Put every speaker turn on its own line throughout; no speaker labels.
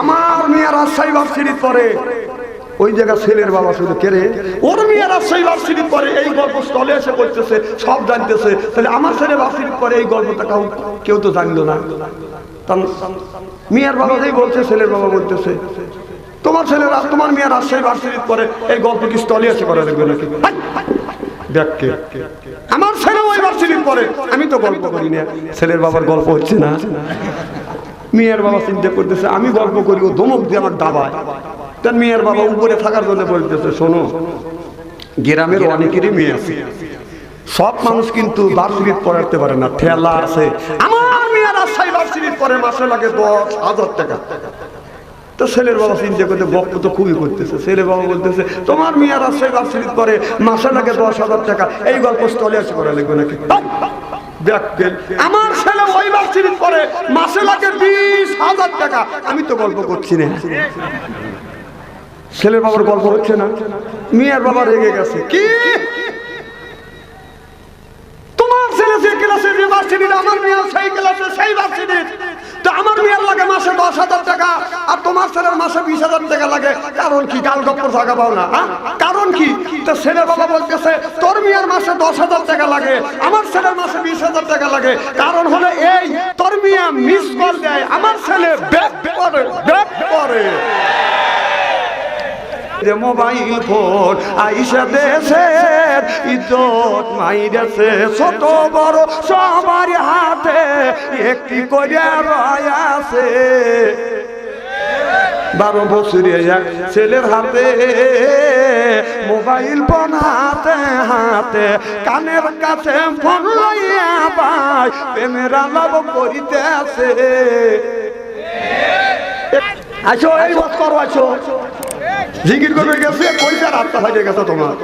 আমার মেয়ে রাজশাহী ভার্সিটি পরে ওই জায়গা ছেলের বাবা শুধু কেড়ে ওর মেয়ে রাজশাহী ভার্সিটি পরে এই গল্প স্থলে এসে করতেছে সব জানতেছে। তাহলে আমার ছেলে ভার্সিটি পরে এই গল্পটা কাউ কেউ তো জানলো না। মেয়ের বাবা যেই বলছে, ছেলের বাবা বলতেছে, তোমার ছেলেরা তোমার মেয়ে রাজশাহী ভার্সিটি পরে এই গল্প কি স্থলে এসে করা লাগবে নাকি আমার ছেলে ওই ভার্সিটি পরে আমি তো গল্প করি না। ছেলের বাবার গল্প হচ্ছে না। মেয়ের বাবা চিন্তা করতেছে, আমি গল্প করি, ও ধমক দিয়ে আমার দাবায়। তার মেয়ের বাবা উপরে থাকার জন্য বলতেছে, শোনো, গ্রামের অনেকেরই মেয়ে আছে। সব মানুষ কিন্তু ভার্সিটির পড়াতে পারে না, ঠেলা আছে। আমার মেয়ের রাজশাহী ভার্সিটির পরে মাসে লাগে দশ হাজার টাকা। ছেলের বাবা চিন্তা করতে বক্ত তো খুবই করতেছে। ছেলে বাবা বলতেছে, তোমার মেয়ে রাজশাহী ভার্সিটির পরে মাসে লাগে দশ হাজার টাকা। এই গল্প স্থলে আছে করা লাগবে নাকি? দেখবেন আমার ছেলে ওই ভার্সিটির পরে মাসে লাগে বিশ হাজার টাকা। আমি তো গল্প করছি না। ছেলের বাবার গল্প হচ্ছে না। মেয়ের বাবা রেগে গেছে। কি? তোমার ছেলে যে ক্লাসে যে আমার মেয়ে সেই ক্লাসে সেই ভার্সিটির আমার মেয়ের লাগে মাসে দশ হাজার টাকা, আর তোমার ছেলের মাসে বিশ হাজার টাকা লাগে। কারণ কি? গাল গপ্প জায়গা না হ্যাঁ? কারণ কি? তো ছেলের বাবা বলতেছে, তোর মেয়ের মাসে দশ হাজার টাকা লাগে, আমার ছেলের মাসে বিশ হাজার টাকা লাগে। কারণ হলো এই, তোর মিয়া মিস কল দেয়, আমার ছেলে ব্যাক করে ব্যাক করে। যে মোবাইল ফোন আইসা দেশের ইজ্জত মাইরেছে ছোট বড় সবার হাতে, একটি করে রয়াছে বারো বছরে এক ছেলের হাতে, মোবাইল ফোন হাতে হাতে, কানের কাছে ফোন লইয়া পাই প্রেমের আলাপ করিতে আছে আছো এই বস করো আছো জিকির করবে গেছে পয়সা রাস্তা হয়ে গেছে তোমার।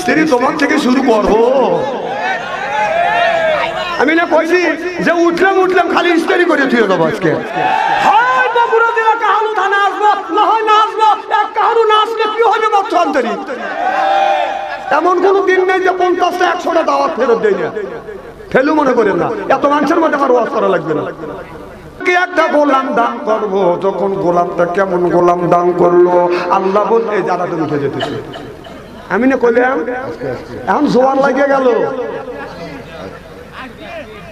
স্ত্রী তোমার থেকে শুরু করব আমি না কইছি যে উঠলাম উঠলাম খালি স্ত্রী করে থুয়ে দেবো আজকে। এমন কোনো দিন নেই যে পঞ্চাশটা একশোটা দাওয়াত ফেরত দেয় না। ফেলু মনে করেন না। এত মানুষের মধ্যে আমার ওয়াজ করা লাগবে না। কি একটা গোলাম দান করব। যখন গোলামটা কেমন গোলাম দান করল, আল্লাহ বলতে যারা তুমি উঠে যেতেছে। আমি না কইলাম, এখন জোয়ার লাগিয়ে গেল।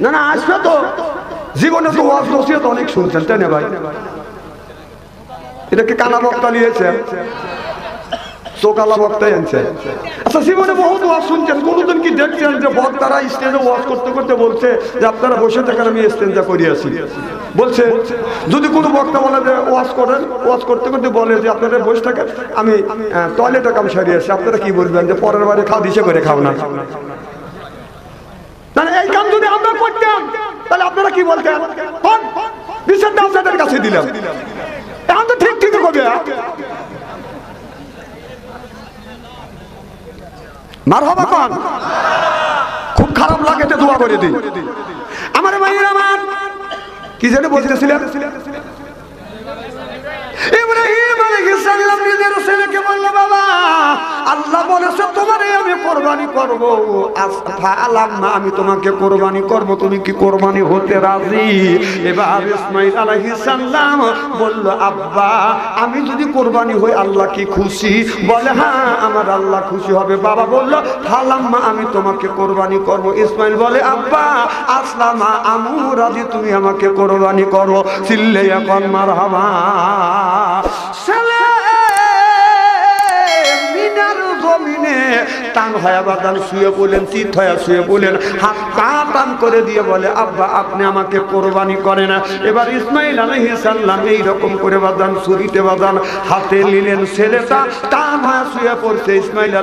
না না, আসবে তো। জীবনে তো ওয়াজ, নসিহত অনেক শুনছেন, তাই না ভাই? এটাকে কানা বক্তা নিয়েছে চোকালা বক্তাই আনছে আচ্ছা জীবনে বহুত ওয়াজ শুনছেন। কোনোদিন কি দেখছেন যে বক্তারা স্টেজে ওয়াজ করতে করতে বলছে যে আপনারা বসে থাকেন, আমি স্টেজটা করিয়াছি। বলছে, যদি কোনো বক্তা বলে যে ওয়াজ করেন, ওয়াজ করতে করতে বলে যে আপনারা বসে থাকেন, আমি টয়লেটে কাম সারিয়েছি আপনারা কি বলবেন যে পরের বারে খাও, দিশে করে খাও না? এই কাম যদি আমরা করতাম, তাহলে আপনারা কি বলতেন? বিচারটা আপনাদের কাছে দিলাম। এখন তো ঠিক ঠিক করবে মার হবা খুব খারাপ লাগে দোয়া করে দিই। আমার ভাইয়ের আমার কি জানি বলতেছিলেন? ইব্রাহিম আলাইহিস সালাম নিজের ছেলেকে বলল কোরবানি করব। আলাম না আমি তোমাকে কোরবানি করব। তুমি কি কোরবানি হতে রাজি? এবার ইসমাইল আলাইহিস সালাম বলল, আব্বা, আমি যদি কোরবানি হই আল্লাহ কি খুশি? বলে হ্যাঁ আমার আল্লাহ খুশি হবে। বাবা বলল ফালাম্মা আমি তোমাকে কোরবানি করব। ইসমাইল বলে, আব্বা আসলামা আমু, রাজি, তুমি আমাকে কোরবানি করো। চিল্লে এখন মার টান বাদান শুয়ে বলেন শুয়ে বলেন হাত পা টান করে দিয়ে বলে, আব্বা, আপনি আমাকে কোরবানি এবার ইসমাইল এইরকম করে বাদান বাদান, হাতে নিলেন ছেলেটা, টান শুয়ে পড়ছে। ইসমাইল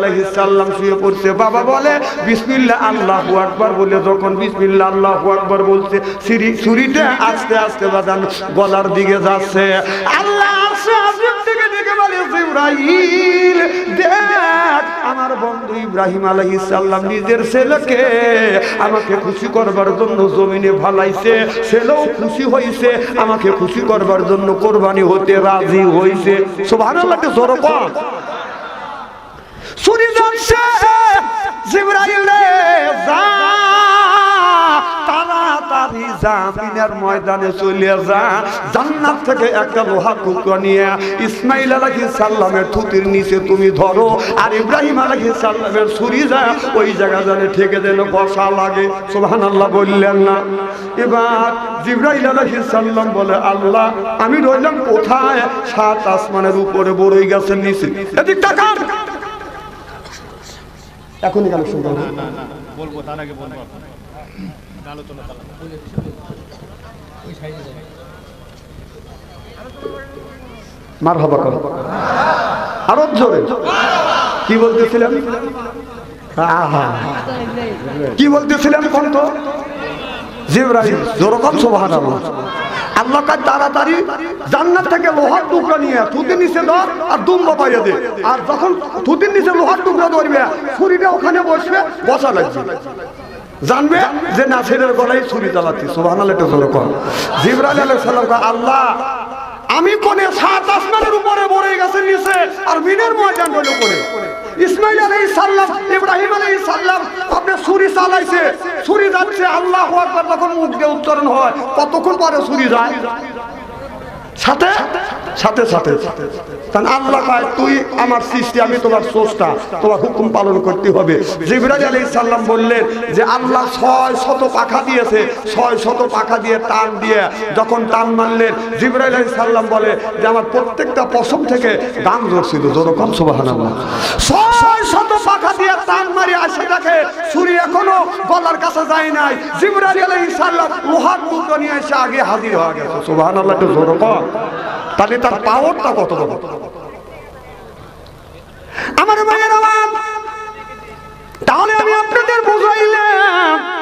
শুয়ে পড়ছে। বাবা বলে বিসমিল্লা আল্লাহ আকবার। বলে যখন বিসমিল্লা আল্লাহ আকবার বলছে ছুরি ছুরিটা আস্তে আস্তে বাদান গলার দিকে যাচ্ছে। আল্লাহ ইব্রাহিম, দেখ, আমার বন্ধু ইব্রাহিম নিজের ছেলেকে আমাকে খুশি করবার জন্য জমিনে ভালাইছে ছেলেও খুশি হইছে, আমাকে খুশি করবার জন্য কোরবানি হতে রাজি জিব্রাইল রে, যা। জামিনের ময়দানে চলে যা জান্নাত থেকে একটা লোহা টুকরো নিয়ে ইসমাইল আলাইহিস সালামের থুতির নিচে তুমি ধরো, আর ইব্রাহিম আলাইহিস সালামের ছুরি যা ওই জায়গা জানে ঠেকে যেন বসা লাগে। সুবহানাল্লাহ বললেন না। এবার জিব্রাইল আলাইহিস সালাম বলে, আল্লাহ, আমি রইলাম কোথায়? সাত আসমানের উপরে বড়ই গাছের নিচে। এদিক তাকান এখনই কেন শুনতে হবে?
বলব তার আগে বলব আলোচনা চালাবো।
মার হবা করো। আরও জোরে। কি বলতেছিলাম। কি বলতেছিলাম কোন তো জিব্রাহিম যেরকম সোভান আল্লাহ তাড়াতাড়ি লোহার নিয়ে থুতির নিচে আর আর যখন নিচে লোহার ধরবে, ছুরিটা ওখানে বসবে জানবে যে নাসিরের গলায় ছুরি চালাচ্ছি সোভান আল্লাহ জিব্রাইল আলাইহিস সালাম আল্লাহ আমি কোনে সাত আসমানের উপরে বরে গেছে নিচে, আর মিনের ময়দান হইল করে ইসমাইল আলাইহিস সালাম, ইব্রাহিম আলাইহিস সালাম, আপনি ছুরি চালাইছে, ছুরি যাচ্ছে, আল্লাহু আকবার যখন মুখ দিয়ে উচ্চারণ হয়, কতক্ষণ পরে ছুরি যায়? সাথে? সাথে সাথে। কারণ আল্লাহ কয়, তুই আমার সৃষ্টি, আমি তোমার সোচটা তোমার হুকুম পালন করতে হবে। জিবরাজ আলাইহিস সালাম বললেন যে, আল্লাহ ছয় শত পাখা দিয়েছে। ছয় শত পাখা দিয়ে টান দিয়ে যখন টান মারলেন, জিবরাইল আলাইহিস সালাম বলে যে, আমার প্রত্যেকটা পশম থেকে দাম ধরছিল যেরকম সুবহানাল্লাহ। ছয় শত পাখা দিয়ে টান মারি আসে দেখে, ছুরি এখনও গলার কাছে যায় নাই। জিবরাইল আলাইহিস সালাম লোহার টুকরো নিয়ে এসে আগে হাজির হয়ে গেছে। সুবহানাল্লাহ, একটু জোরে কর তাহলে তার পাওয়ারটা কত বড়? আমার মায়ের তাহলে আমি আপনাদের বুঝাইলাম।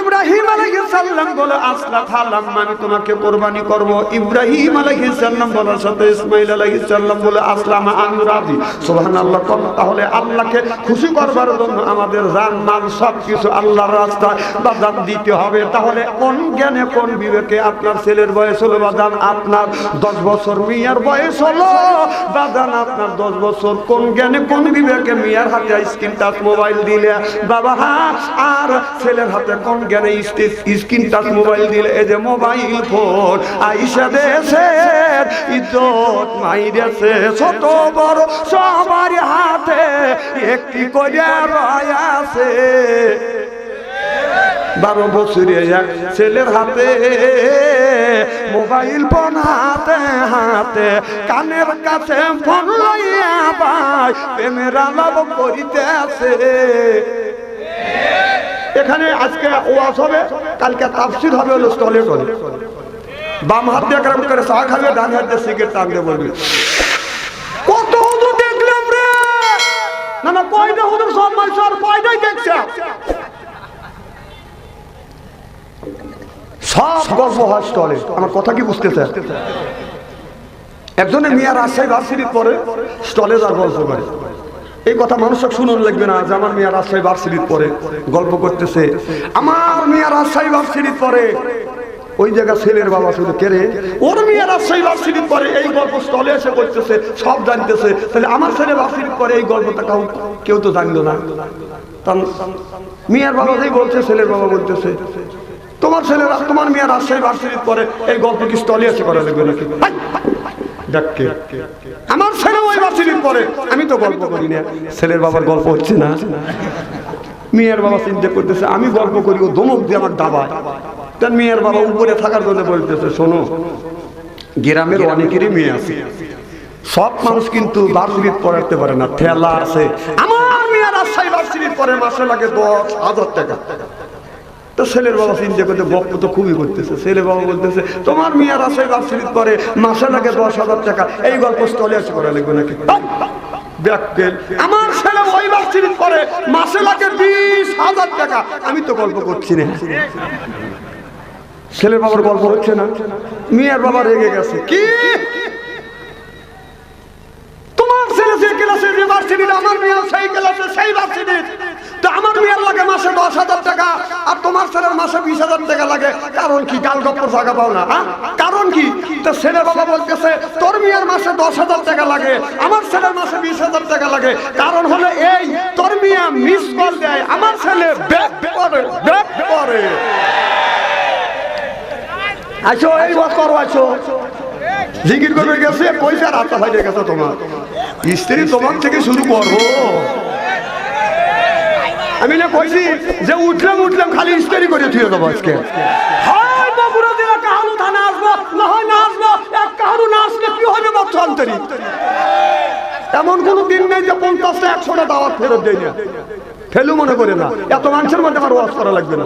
ইব্রাহিম আলাইহিস সালাম বলে, আসলা থালাম আমি তোমাকে কুরবানি করব। ইব্রাহিম আলাইহিস সালাম বলার সাথে ইসমাইল আলাইহিস সালাম বলে, আসলাম, আমি রাজি। সুবহানাল্লাহ তাহলে আল্লাহকে খুশি করবার জন্য আমাদের জান, মাল সব কিছু আল্লাহর রাস্তায় বাজান দিতে হবে। তাহলে কোন জ্ঞানে, কোন বিবেকে আপনার ছেলের বয়স হলো বাজান? আপনার দশ বছর মিয়ার বয়স হলো বাজান। আপনার দশ বছর কোন জ্ঞানে, কোন বিবেকে মিয়ার হাতে স্ক্রিন টাচ মোবাইল দিলে? বাবা হ্যাঁ আর ছেলের হাতে কোন জ্ঞানে স্ক্রিন টাচ মোবাইল দিলে এই যে মোবাইল ফোন। আইসা দেশের ইজ্জত মাইরেছে। ছোট, বড়, সবার হাতে একটি করে রয়াছে বারো বছরে এক ছেলের হাতে মোবাইল ফোন হাতে হাতে কানের কাছে ফোন লইয়া ভাই প্রেমের আলাপ করিতে আছে এখানে আজকে ওয়াজ হবে, কালকে তাফসির হবে হলো স্টলে টলে বাম হাত দিয়ে কেমন করে চা খাবে, ডান হাত দিয়ে সিগারেট টানতে বলবে। কত হুজুর দেখলাম রে! না না, কয়টা হুজুর সব মাইছে আর কয়টাই দেখছে? সব গল্প হয় স্টলে। আমার কথা কি বুঝতেছে? একজনে মিয়া রাজশাহী ভার্সিটির পরে স্টলে যার গল্প করে। এই কথা মানুষক শুনুন লাগবে না যে আমার মিয়া রাজশাহী ভার্সিটির পরে গল্প করতেছে। আমার মিয়া রাজশাহী ভার্সিটির পরে। ওই জায়গা ছেলের বাবা শুধু কেড়ে ওর মেয়ে রাজশাহী ভার্সিটির পরে এই গল্প স্টলে এসে করতেছে, সব জানতেছে। তাহলে আমার ছেলে ভার্সিটির পরে এই গল্পটা কাউ কেউ তো জানলো না। মিয়ার বাবা যেই বলছে, ছেলের বাবা বলতেছে, তোমার ছেলেরা তোমার মেয়ে রাজশাহী ভার্সিটির পরে এই গল্প কি স্টলে এসে করা লাগবে নাকি! ডাক্কে। আমার ছেলে ওই ভার্সিটির পরে। আমি তো গল্প করি না। ছেলের বাবার গল্প হচ্ছে না। মেয়ের বাবা চিন্তা করতেছে, আমি গল্প করি, ও ধমক দিয়ে আমার দাবায় তার মেয়ের বাবা উপরে থাকার জন্য বলতেছে, শোনো, গ্রামের অনেকেরই মেয়ে আছে। সব মানুষ কিন্তু ভার্সিটির পড়াতে পারে না, ঠেলা আছে। আমার মেয়ে রাজশাহী ভার্সিটির পরে মাসে লাগে দশ হাজার টাকা। তো ছেলের বাবা চিন্তা করতে গপ্প তো খুবই করতেছে। ছেলে বাবা বলতেছে, তোমার মেয়ে রাজশাহী ভার্সিটির করে মাসে লাগে দশ হাজার টাকা। এই গল্প স্থলে এসে করা লাগবে নাকি। আমার ছেলে ওই ভার্সিটির পরে মাসে লাগে বিশ হাজার টাকা। আমি তো গল্প করছি না। ছেলের বাবার গল্প হচ্ছে না। মেয়ের বাবা রেগে গেছে। কি? যে আমার মেয়ে সেই ক্লাসে সেই তো আমার মেয়ের লাগে মাসে দশ হাজার টাকা, আর তোমার ছেলের মাসে বিশ হাজার টাকা লাগে। কারণ কি? গপ্পর জায়গা পাও না হ্যাঁ? কারণ কি? তো ছেলে বাবা বলতেছে, তোর মেয়ের মাসে দশ হাজার টাকা লাগে, আমার ছেলের মাসে বিশ হাজার টাকা লাগে। কারণ হলো এই, তোর মেয়ে মিস কল দেয়, আমার ছেলে ব্যাক করে করে। এই বছর আসো জিকির করবে গেছে, পয়সা রাস্তা ফাইটে গেছে তোমার। স্ত্রী তোমার থেকে শুরু করব। আমি না কইছি যে উঠলাম উঠলাম খালি স্ত্রী করে থুয়ে দেবো আজকে। এমন কোন দিন নেই যে পঞ্চাশটা একশোটা দাওয়াত ফেরত দেয় না। ফেলু মনে করে না। এত মানুষের মধ্যে আমার ওয়াজ করা লাগবে না।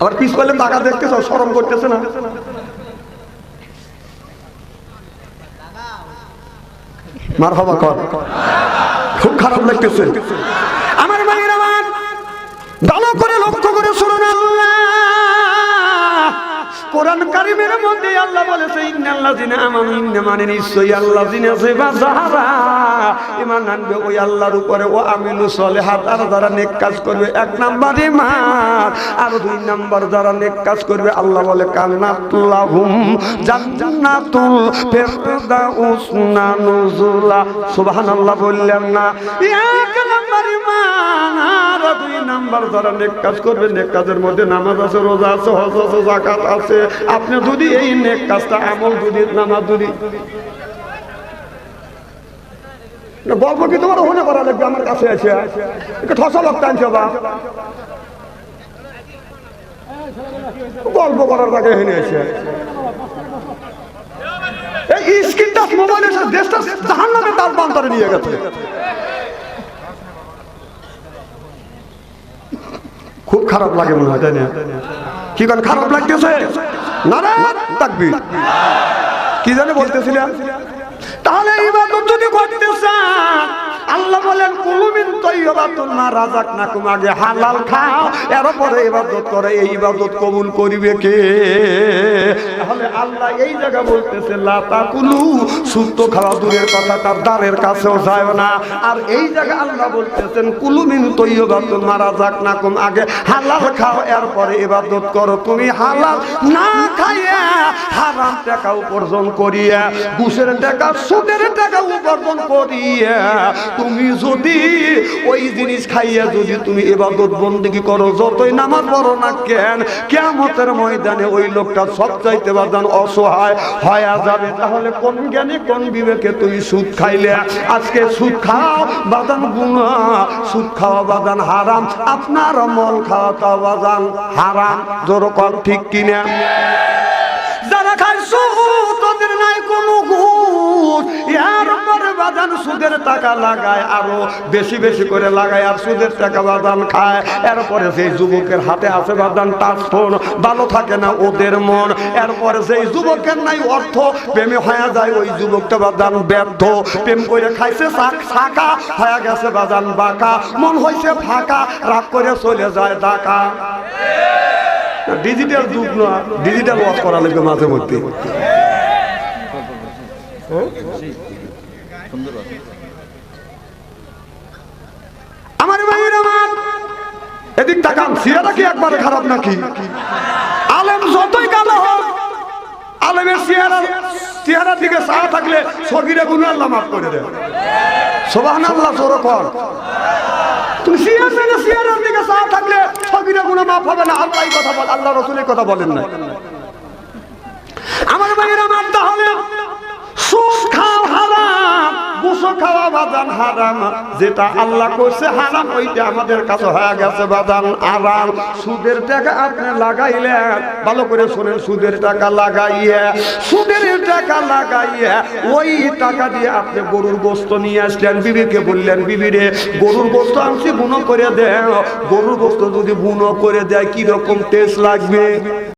আবার পিস করলে টাকা দেখতেছ সরম করতেছে না? মার হবা কর। খুব খারাপ লাগতেছে। আমার মায়ের আমার ভালো করে লক্ষ্য করে শুনুন আল্লাহ। কোরআন কারিমের মধ্যে আল্লাহ বলেছে ইন্নাল্লাযিনা আমানু, ইন্না মানে নিশ্চয়ই আল্লাযিনা সেবা যাহারা ঈমান আনবে, ওই আল্লাহর উপরে ও আমিলু সলিহাত, আর যারা নেক কাজ করবে, এক নাম্বার ঈমান, আর দুই নাম্বার যারা নেক কাজ করবে, আল্লাহ বলে, কান্নাতুল্লাহুম জান্নাতুল ফিরদাউস নুজুলা। সুবহানাল্লাহ বললেন না। এক নাম্বার ঈমান দুই নাম্বার যারা নেক কাজ করবে, নেক কাজের মধ্যে নামাজ আছে, রোজা আছে, হজ আছে জাকাত আছে। আপনি যদি এই নেক কাজটা আমল যদি, নামাজ যদি। গল্প কি, তোমার ওখানে করা লাগবে, আমার কাছে আছে ঠসা লোক টানছে বা গল্প করার তাকে এখানে আছে এই স্ক্রিনটা মোবাইল এসে দেশটা জাহান নামে তার নিয়ে গেছে খুব খারাপ লাগে মনে হয়, তাই না? কি কারণ খারাপ লাগতেছে? না না থাকবি কি জানে বলতেছিলাম। তাহলে ইবাদত যদি করতে চান আল্লাহ বলেন, কুলুমিন তৈয়বাতুল মা রাযাকনাকুম। আগে হালাল খাও, এরপরে ইবাদত করে। এই ইবাদত কবুল করিবে কে? তাহলে আল্লাহ এই জায়গা বলতেছে, লা তাকুলু। সুস্থ খাওয়া দূরের কথা, তার দ্বারের কাছেও যায় না। আর এই জায়গা আল্লাহ বলতেছেন, কুলুমিন তৈয়বাতুল মা রাযাকনাকুম। আগে হালাল খাও, এরপরে ইবাদত করো। তুমি হালাল না খাইয়া হারাম টাকা উপার্জন করিয়া, ঘুষের টাকা, সুদের টাকা উপার্জন করিয়া তুমি যদি ওই জিনিস খাইয়া যদি তুমি এবাদত বন্দিগি করো, যতই নামাজ পড়ো না কেন কেমতের ময়দানে ওই লোকটা সব চাইতে বাদান অসহায় হয়ে যাবে। তাহলে কোন জ্ঞানে, কোন বিবেকে তুমি সুদ খাইলে? আজকে সুদ খাও বাদান গুণা সুদ খাওয়া বাদান হারাম। আপনার মল খাওয়া তা বাদান হারাম। জোর কর ঠিক কিনা? যারা খায় সুদ ওদের নাই কোনো এর পরে বাদান সুদের টাকা লাগায় আরও বেশি বেশি করে লাগায় আর সুদের টাকা বাদান খায়। এরপরে সেই যুবকের হাতে আছে বাদান টাচ ফোন। ভালো থাকে না ওদের মন। এরপরে সেই যুবকের নাই অর্থ। প্রেমে হয়ে যায় ওই যুবকটা বাদান ব্যর্থ। প্রেম করে খাইছে শাক শাকা হয়ে গেছে বাদান বাঁকা। মন হইছে ফাঁকা। রাগ করে চলে যায় ডাকা ডিজিটাল যুগ না। ডিজিটাল ওয়াশ করা লাগবে মাঝে মধ্যে। আমার ভাইয়ের আমার। এদিক তাকান সিরাটা কি একবারে খারাপ নাকি। আলেম যতই কালো হোক, আলেমের চেহারা চেহারার দিকে চা থাকলে সগিরে গুনে আল্লাহ মাফ করে দেয়। সোবাহান আল্লাহ সরো কর। তুমি সিয়ার থেকে সিয়ারের দিকে চা থাকলে সগিরে গুনে মাফ হবে না। আল্লাহ কথা বল আল্লাহ রসুলের কথা বলেন না আমার ভাইয়ের আমার তাহলে বাদান হারাম, যেটা আল্লাহ করছে হারাম, ওইটা আমাদের কাছে হয়ে গেছে বাদান আরাম সুদের টাকা আপনি লাগাইলেন ভালো করে শোনেন, সুদের টাকা লাগাইয়া, সুদের টাকা লাগাইয়া, ওই টাকা দিয়ে আপনি গরুর গোস্ত নিয়ে আসলেন। বিবিকে বললেন বিবিরে গরুর গোস্ত আনছি, বুনো করে দেন গরুর গোস্ত যদি বুনো করে দেয় কি রকম টেস্ট লাগবে?